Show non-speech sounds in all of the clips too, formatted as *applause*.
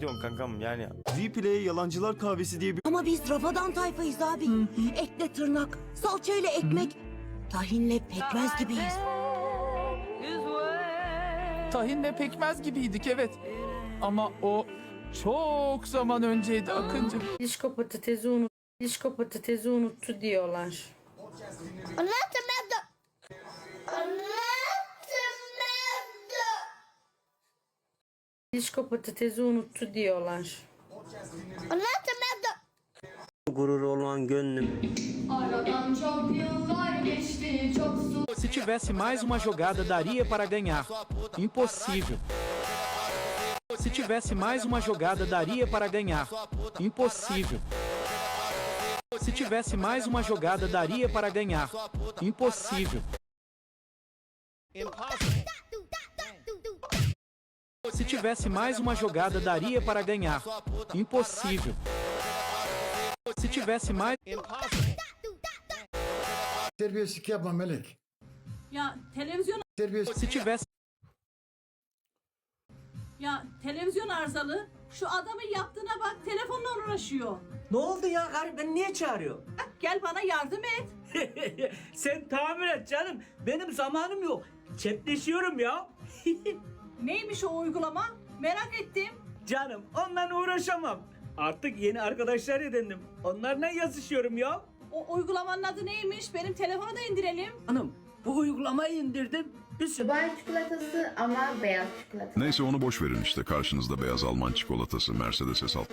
ediyorsun kankam yani. Vplay yalancılar kahvesi diye bir Ama biz rafadan tayfayız abi. Etle tırnak, salçayla ekmek, tahinle pekmez gibiyiz. Tahinle pekmez gibiydik evet. Ama o çok zaman önceydi Akıncı. Disko patatesi unut. Disko patatesi unuttu diyorlar. Disko patatesi unuttu diyorlar. gurur olan gönlüm Aradan çok yıllar geçti çok su Se tivesse mais uma jogada, daria para ganhar. Impossível. Se tivesse mais uma jogada, daria para ganhar. Impossível. Se tivesse mais uma jogada, daria para ganhar. Impossível. Se tivesse mais uma jogada, daria para ganhar. Impossível. Se tivesse mais. Terbiyesizlik yapma Melek. Ya televizyon Terbiyesiz. Se tivesse. ya televizyon arızalı. Şu adamın yaptığına bak telefonla uğraşıyor. Ne oldu ya garip beni niye çağırıyor? Gel bana yardım et. *laughs* Sen tamir et canım benim zamanım yok Çetleşiyorum ya *laughs* Neymiş o uygulama? Merak ettim. Canım ondan uğraşamam Artık yeni arkadaşlar edindim Onlarla yazışıyorum ya O uygulamanın adı neymiş? Benim telefona da indirelim. Hanım bu uygulamayı indirdim bir sürü Dubai çikolatası ama beyaz çikolata. Neyse onu boş verin işte karşınızda beyaz Alman çikolatası Mercedes S63.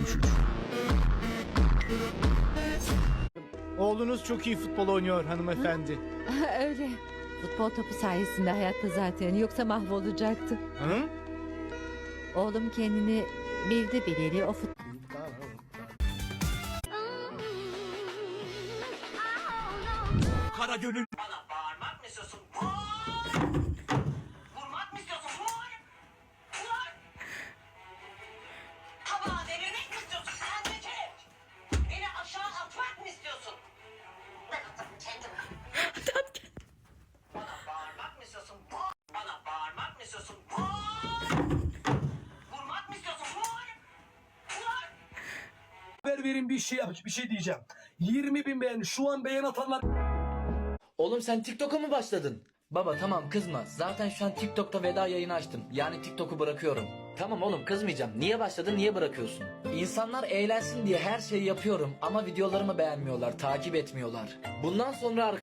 Oğlunuz çok iyi futbol oynuyor hanımefendi. *laughs* Öyle. Futbol topu sayesinde hayatta zaten yoksa mahvolacaktı. Hı? Oğlum kendini bildi bileli o futbol Bir şey yapmış bir şey diyeceğim 20 bin beğen şu an beğen atanlar Oğlum sen TikTok'a mı başladın? Baba tamam kızma. Zaten şu an TikTok'ta veda yayını açtım. Yani TikTok'u bırakıyorum. Tamam oğlum kızmayacağım. Niye başladın niye bırakıyorsun? İnsanlar eğlensin diye her şeyi yapıyorum ama videolarımı beğenmiyorlar, takip etmiyorlar. Bundan sonra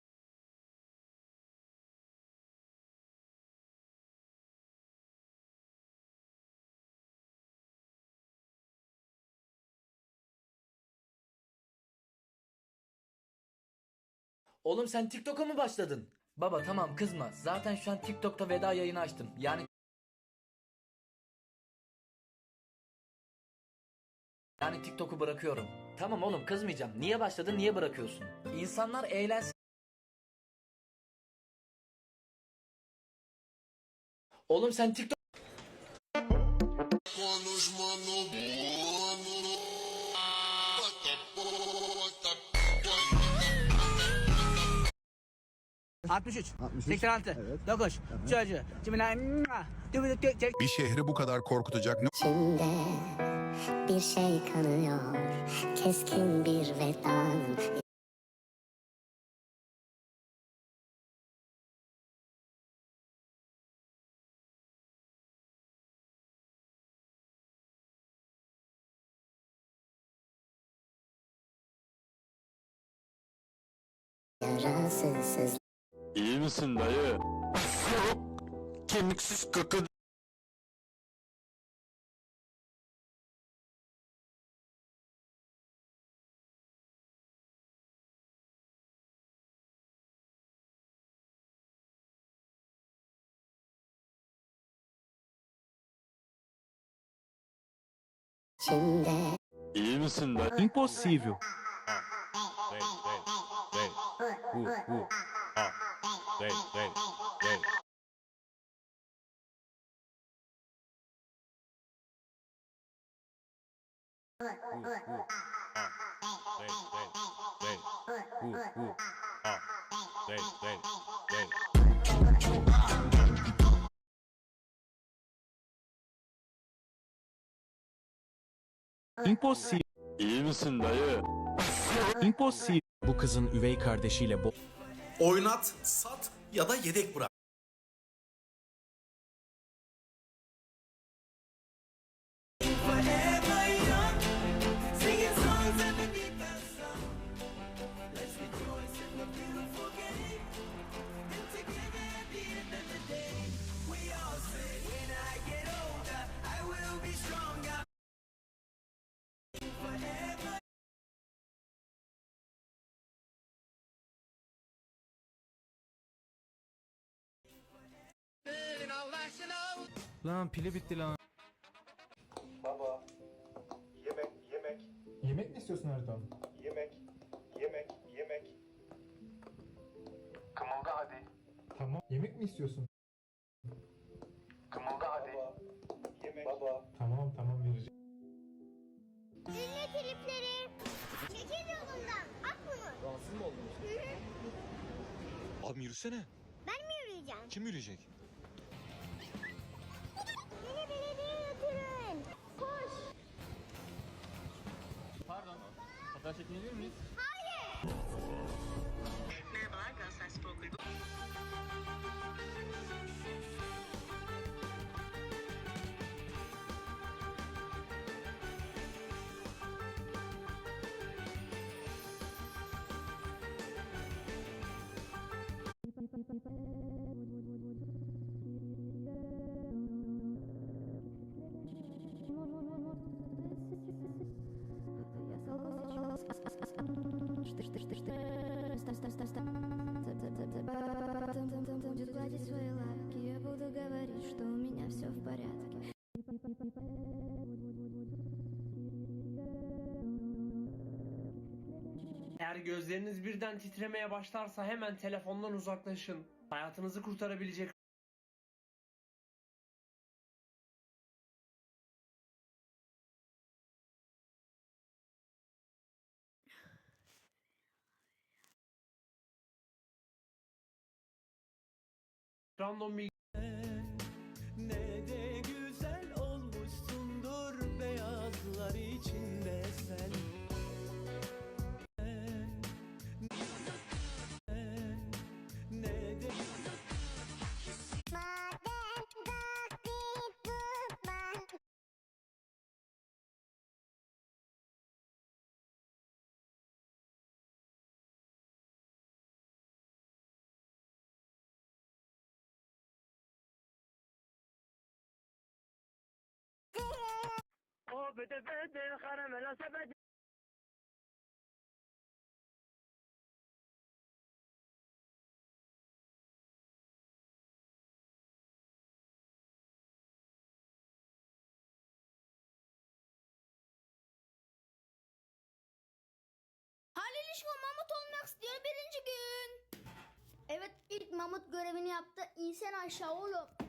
Oğlum sen TikTok'a mı başladın? Baba tamam kızma. Zaten şu an TikTok'ta veda yayını açtım. Yani Yani TikTok'u bırakıyorum. Tamam oğlum kızmayacağım. Niye başladın niye bırakıyorsun? İnsanlar eğlensin. Oğlum sen TikTok Bir şehri bu kadar korkutacak ne İçimde bir şey kanıyor. Keskin bir vedanın yarasız İyi misin dayı? Kemiksiz kaka içimde İyi misin dayı? Impossível değil, değil, değil. Hu, İyi misin dayı? İmpossible. Bu kızın üvey kardeşiyle bo... Oynat, sat ya da yedek bırak. Lan pili bitti lan. Baba, yemek, yemek, Yemek mi istiyorsun Erdoğan? yemek, yemek, yemek. Kımılda hadi, Tamam. Yemek mi istiyorsun? kımılda hadi. Baba, yemek. Baba. Tamam tamam vereceğim. Dinle tripleri. Çekil yolundan. At bunu. Rahatsız mı oldunuz? Abi yürüsene. Ben mi yürüyeceğim? Kim yürüyecek? Fotoğraf çekilebilir miyiz? Гладить свои лапки, я буду говорить, что у меня все в порядке. Eğer gözleriniz birden titremeye başlarsa hemen telefondan uzaklaşın. Hayatınızı kurtarabilecek astronomia Halil İşko mamut olmak istiyor birinci gün. Evet ilk mamut görevini yaptı. İnsan aşağı oğlum.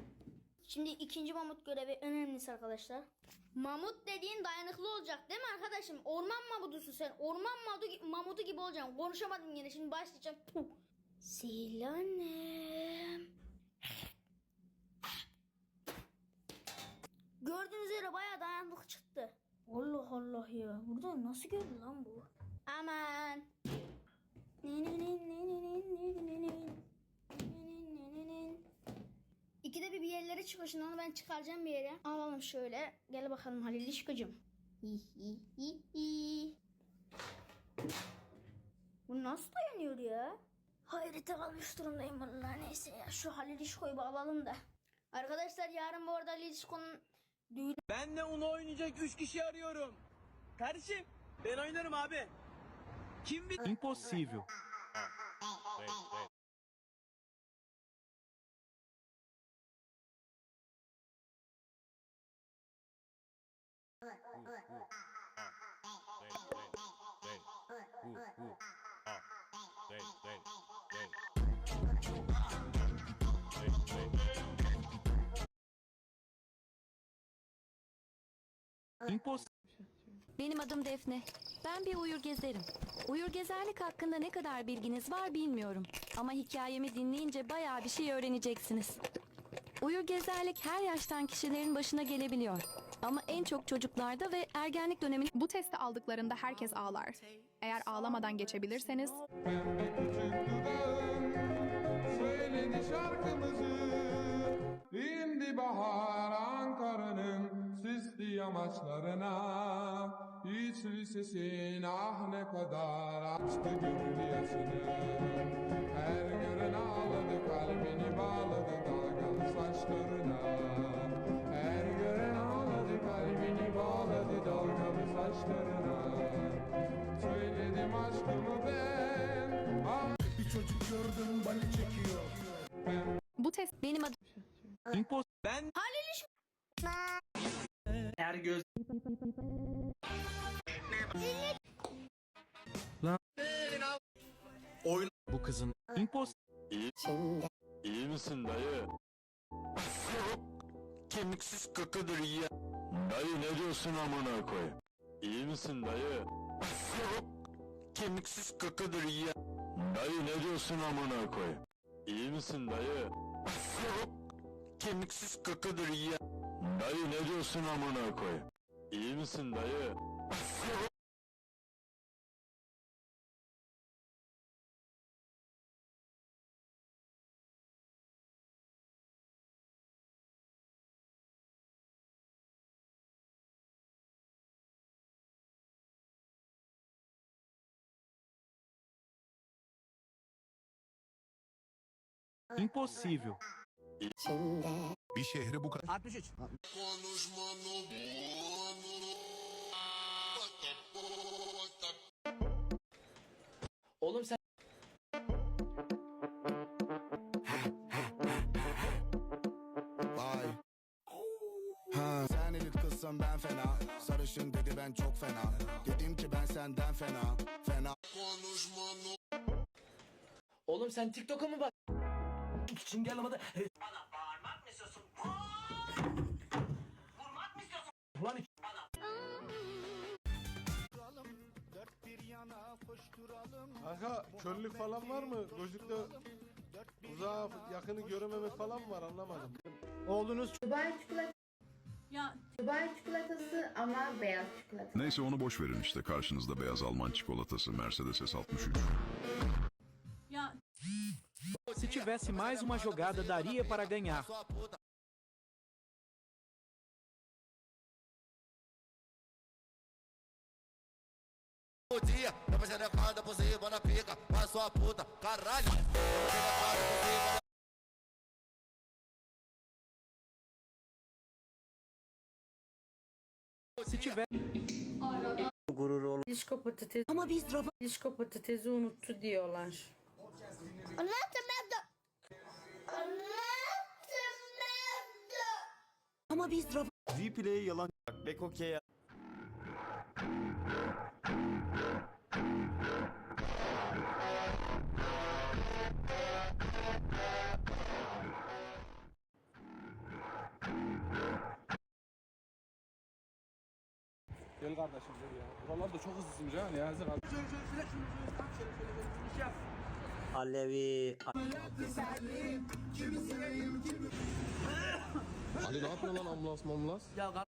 Şimdi ikinci mamut görevi önemlisi arkadaşlar. Mamut dediğin dayanıklı olacak değil mi arkadaşım? Orman mamutusun sen. Orman mamutu, mamutu gibi olacaksın. Konuşamadım yine şimdi başlayacağım. Puh. Sihirli annem. Gördüğünüz üzere bayağı dayanıklı çıktı. Allah Allah ya. Burada nasıl gördü lan bu? Aman. İkide bir bir yerlere çıkıyor şimdi onu ben çıkaracağım bir yere. Alalım şöyle. Gel bakalım Halil İşko'cum. Bu nasıl dayanıyor ya? Hayrete kalmış durumdayım vallahi neyse ya. Şu Halil İşko'yu bir alalım da. Arkadaşlar yarın bu arada Halil İşko'nun düğünü Ben de onu oynayacak 3 kişi arıyorum. Kardeşim ben oynarım abi. Kim bir Impossível. Benim adım Defne. Ben bir uyur gezerim. Uyur gezerlik hakkında ne kadar bilginiz var bilmiyorum. Ama hikayemi dinleyince bayağı bir şey öğreneceksiniz. Uyur gezerlik her yaştan kişilerin başına gelebiliyor. Ama en çok çocuklarda ve ergenlik döneminde Bu testi aldıklarında herkes ağlar. Eğer ağlamadan geçebilirseniz. Söyledi şarkımızı İndi bahar Ankara'nın süslü yamaçlarına Hiç lisesin ah ne kadar açtı gönül yaşını Her gören ağladı kalbini bağladı dalgalı saçlarına. Her saçlarına Söyledim aşkımı ben Bir çocuk gördüm bali çekiyor. bu test benim adım Impos- Her göz Bu kızın impos İyi misin dayı? Kemiksiz kakadır ya. Dayı ne diyorsun amına koy? İyi misin dayı? Kemiksiz kakadır ya. Dayı ne diyorsun amına koy? İyi misin dayı? Kemiksiz kakadır ya. Dayı ne diyorsun amına koy? İyi misin dayı? İmpossível. Bir şehri bu kadar 63. Oğlum sen Vay. Ha. Sen elit kızsın ben fena. Sarışın dedi ben çok fena. Dedim ki ben senden fena. Fena. oğlum sen TikTok'a mı bak? Şimdi alamadı. Bana bağırmak mı istiyorsun? Vurmak mı istiyorsun? Ulan Kanka körlük falan var mı? Gözlükte uzağa yakını görememek falan mı var anlamadım. Oğlunuz Dubai çikolatası, ya Dubai çikolatası ama beyaz çikolata. Neyse onu boş verin işte karşınızda beyaz Alman çikolatası Mercedes S63. Tivesse mais uma jogada, daria para ganhar. O dia, pra xerecada por cima na pica. Vai sua puta, caralho. Se tiver Disko patates. Ama biz Disko patatesi unuttu diyorlar. Ama biz Replay yalan. Bek okey Gel kardeşim gel ya. Buralarda çok hızlısın can ya. Hazır al. Alevi. Ali ne yapıyor lan ambulans ambulans? Ya